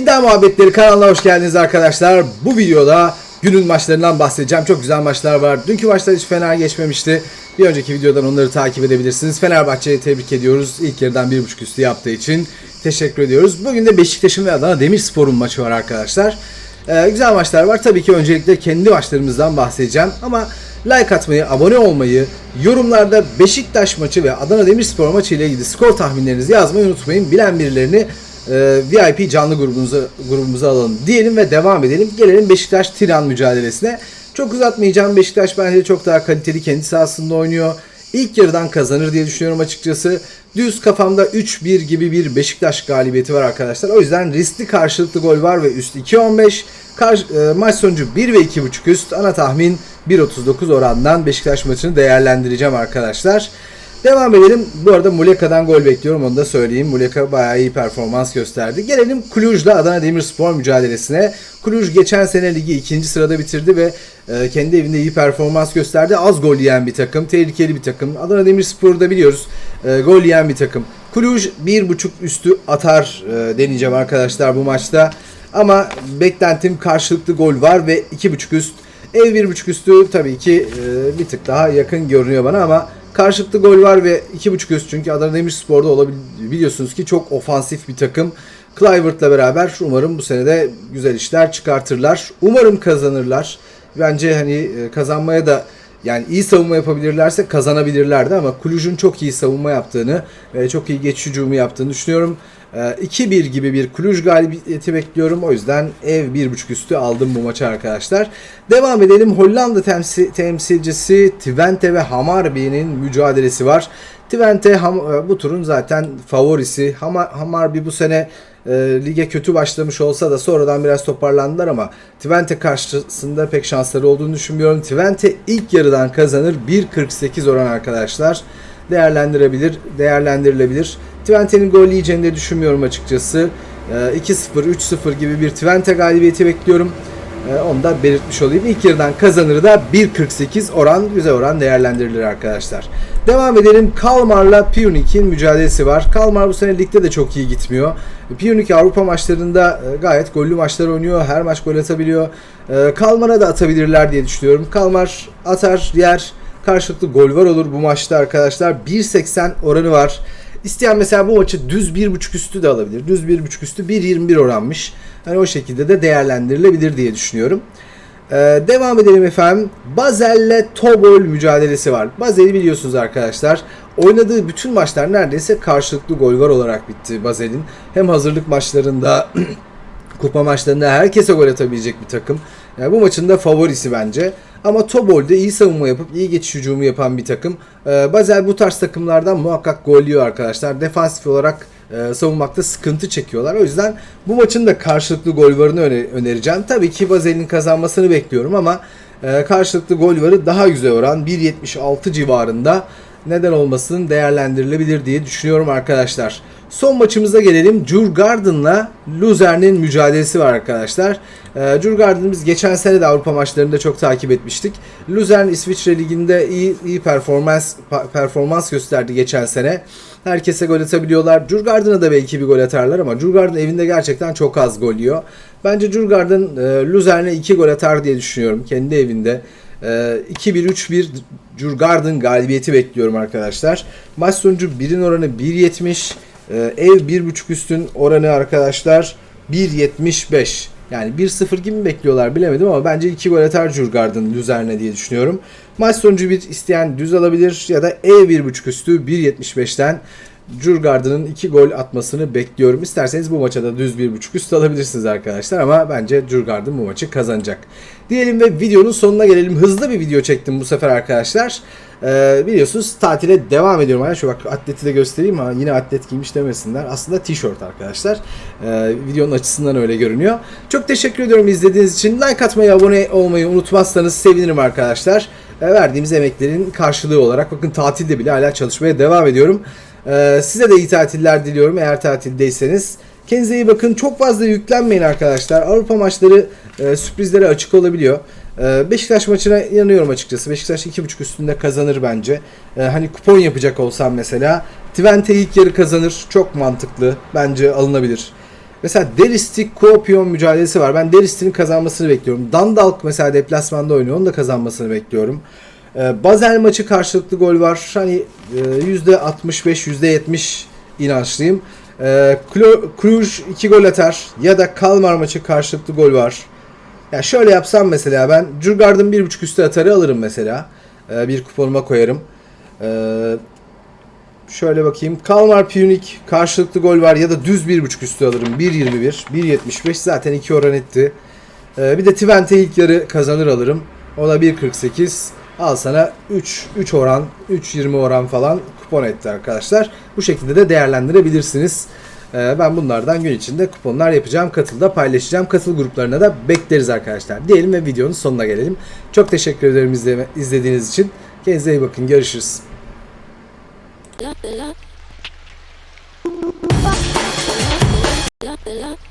İddia Muhabbetleri kanalına hoş geldiniz arkadaşlar. Bu videoda günün maçlarından bahsedeceğim. Çok güzel maçlar var. Dünkü maçlar hiç fena geçmemişti. Bir önceki videodan onları takip edebilirsiniz. Fenerbahçe'yi tebrik ediyoruz. İlk yarıdan 1.5 üstü yaptığı için teşekkür ediyoruz. Bugün de Beşiktaş'ın ve Adana Demirspor'un maçı var arkadaşlar. Ee, güzel maçlar var. Tabii ki öncelikle kendi maçlarımızdan bahsedeceğim. Ama like atmayı, abone olmayı, yorumlarda Beşiktaş maçı ve Adana Demirspor maçı ile ilgili skor tahminlerinizi yazmayı unutmayın. Bilen birilerini e, VIP canlı grubumuza, grubumuza alalım diyelim ve devam edelim. Gelelim Beşiktaş Tiran mücadelesine. Çok uzatmayacağım. Beşiktaş bence çok daha kaliteli kendi sahasında oynuyor. İlk yarıdan kazanır diye düşünüyorum açıkçası. Düz kafamda 3-1 gibi bir Beşiktaş galibiyeti var arkadaşlar. O yüzden riskli karşılıklı gol var ve üst 2-15. Kar, e, maç sonucu 1 ve 2.5 üst. Ana tahmin 1.39 orandan Beşiktaş maçını değerlendireceğim arkadaşlar. Devam edelim. Bu arada Muleka'dan gol bekliyorum onu da söyleyeyim. Muleka bayağı iyi performans gösterdi. Gelelim Cluj'la Adana Demirspor mücadelesine. Cluj geçen sene ligi ikinci sırada bitirdi ve e, kendi evinde iyi performans gösterdi. Az gol yiyen bir takım, tehlikeli bir takım. Adana Demirspor'u da biliyoruz. E, gol yiyen bir takım. Cluj 1.5 üstü atar e, deneyeceğim arkadaşlar bu maçta. Ama beklentim karşılıklı gol var ve 2.5 üst. Ev 1.5 üstü tabii ki e, bir tık daha yakın görünüyor bana ama karşılıklı gol var ve 2.5 üst çünkü Adana Demirspor'da olabiliyorsunuz ki çok ofansif bir takım. Clivert'la beraber umarım bu sene de güzel işler çıkartırlar. Umarım kazanırlar. Bence hani e, kazanmaya da yani iyi savunma yapabilirlerse kazanabilirlerdi ama Kuluj'un çok iyi savunma yaptığını çok iyi geçiş hücumu yaptığını düşünüyorum. Ee, 2-1 gibi bir Cluj galibiyeti bekliyorum. O yüzden ev 1.5 üstü aldım bu maça arkadaşlar. Devam edelim. Hollanda temsil, temsilcisi Twente ve Hamarby'nin mücadelesi var. Twente Ham, bu turun zaten favorisi. Hamar, Hamarby bu sene e, lige kötü başlamış olsa da sonradan biraz toparlandılar ama Twente karşısında pek şansları olduğunu düşünmüyorum. Twente ilk yarıdan kazanır 1.48 oran arkadaşlar. Değerlendirebilir, değerlendirilebilir. Twente'nin gol yiyeceğini de düşünmüyorum açıkçası. E, 2-0, 3-0 gibi bir Twente galibiyeti bekliyorum. E, onu da belirtmiş olayım. İlk yarıdan kazanırı da 1.48 oran, güzel oran değerlendirilir arkadaşlar. Devam edelim. Kalmar'la Pionik'in mücadelesi var. Kalmar bu sene ligde de çok iyi gitmiyor. Pionik Avrupa maçlarında e, gayet gollü maçlar oynuyor. Her maç gol atabiliyor. E, Kalmar'a da atabilirler diye düşünüyorum. Kalmar atar, yer. Karşılıklı gol var olur bu maçta arkadaşlar. 1.80 oranı var. İsteyen mesela bu maçı düz 1.5 üstü de alabilir. Düz 1.5 üstü 1.21 oranmış. Hani o şekilde de değerlendirilebilir diye düşünüyorum. Ee, devam edelim efendim. Bazel'le Tobol mücadelesi var. Bazel'i biliyorsunuz arkadaşlar. Oynadığı bütün maçlar neredeyse karşılıklı gol var olarak bitti Bazel'in. Hem hazırlık maçlarında kupa maçlarında herkese gol atabilecek bir takım. Yani bu maçın da favorisi bence. Ama Tobol'de iyi savunma yapıp iyi geçiş hücumu yapan bir takım. Ee, Basel bu tarz takımlardan muhakkak gol yiyor arkadaşlar. Defansif olarak e, savunmakta sıkıntı çekiyorlar. O yüzden bu maçın da karşılıklı gol varını öne- önereceğim. Tabii ki Basel'in kazanmasını bekliyorum ama e, karşılıklı gol varı daha güzel oran 1.76 civarında neden olmasın değerlendirilebilir diye düşünüyorum arkadaşlar. Son maçımıza gelelim. Djurgården'la Luzern'in mücadelesi var arkadaşlar. Ee, Djurgården'ı biz geçen sene de Avrupa maçlarında çok takip etmiştik. Luzern İsviçre Ligi'nde iyi iyi performans performans gösterdi geçen sene. Herkese gol atabiliyorlar. Djurgården'a da belki bir gol atarlar ama Djurgården evinde gerçekten çok az gol yiyor. Bence Djurgården e, Luzern'e 2 gol atar diye düşünüyorum kendi evinde. E, 2-1-3-1 Djurgården galibiyeti bekliyorum arkadaşlar. Maç sonucu 1'in oranı 1.70. Ee, ev 1.5 üstün oranı arkadaşlar 1.75. Yani 1-0 gibi mi bekliyorlar bilemedim ama bence 2 gol atar Djurgården Luzern'e diye düşünüyorum. Maç sonucu bir isteyen düz alabilir ya da ev 1.5 üstü 1.75'ten Djurgården'ın 2 gol atmasını bekliyorum. İsterseniz bu maça da düz 1.5 üst alabilirsiniz arkadaşlar ama bence Djurgården bu maçı kazanacak. Diyelim ve videonun sonuna gelelim. Hızlı bir video çektim bu sefer arkadaşlar. Ee, biliyorsunuz tatile devam ediyorum. Yani şu bak atleti de göstereyim ama yine atlet giymiş demesinler. Aslında tişört arkadaşlar. Ee, videonun açısından öyle görünüyor. Çok teşekkür ediyorum izlediğiniz için. Like atmayı, abone olmayı unutmazsanız sevinirim arkadaşlar. Ee, verdiğimiz emeklerin karşılığı olarak. Bakın tatilde bile hala çalışmaya devam ediyorum. Ee, size de iyi tatiller diliyorum eğer tatildeyseniz. Kendinize iyi bakın. Çok fazla yüklenmeyin arkadaşlar. Avrupa maçları e, sürprizlere açık olabiliyor. E, Beşiktaş maçına inanıyorum açıkçası. Beşiktaş 2.5 üstünde kazanır bence. E, hani kupon yapacak olsam mesela. Twente ilk yarı kazanır. Çok mantıklı. Bence alınabilir. Mesela Deristik Kuopion mücadelesi var. Ben Deristik'in kazanmasını bekliyorum. Dandalk mesela deplasmanda oynuyor. Onun da kazanmasını bekliyorum. Ee, Basel maçı karşılıklı gol var. Hani e, %65, %70 inançlıyım. Klo- Cluj 2 gol atar ya da Kalmar maçı karşılıklı gol var. Ya şöyle yapsam mesela ben Djurgården 1.5 üstü atarı alırım mesela. Ee, bir kuponuma koyarım. Ee, şöyle bakayım. Kalmar Punic karşılıklı gol var ya da düz 1.5 üstü alırım. 1.21, 1.75 zaten 2 oran etti. Bir de Twente ilk yarı kazanır alırım. O da 1.48. Al sana 3 3 oran, 3.20 oran falan kupon etti arkadaşlar. Bu şekilde de değerlendirebilirsiniz. Ee, ben bunlardan gün içinde kuponlar yapacağım. Katılda paylaşacağım. Katıl gruplarına da bekleriz arkadaşlar. Diyelim ve videonun sonuna gelelim. Çok teşekkür ederim izleme, izlediğiniz için. Kendinize iyi bakın. Görüşürüz. la la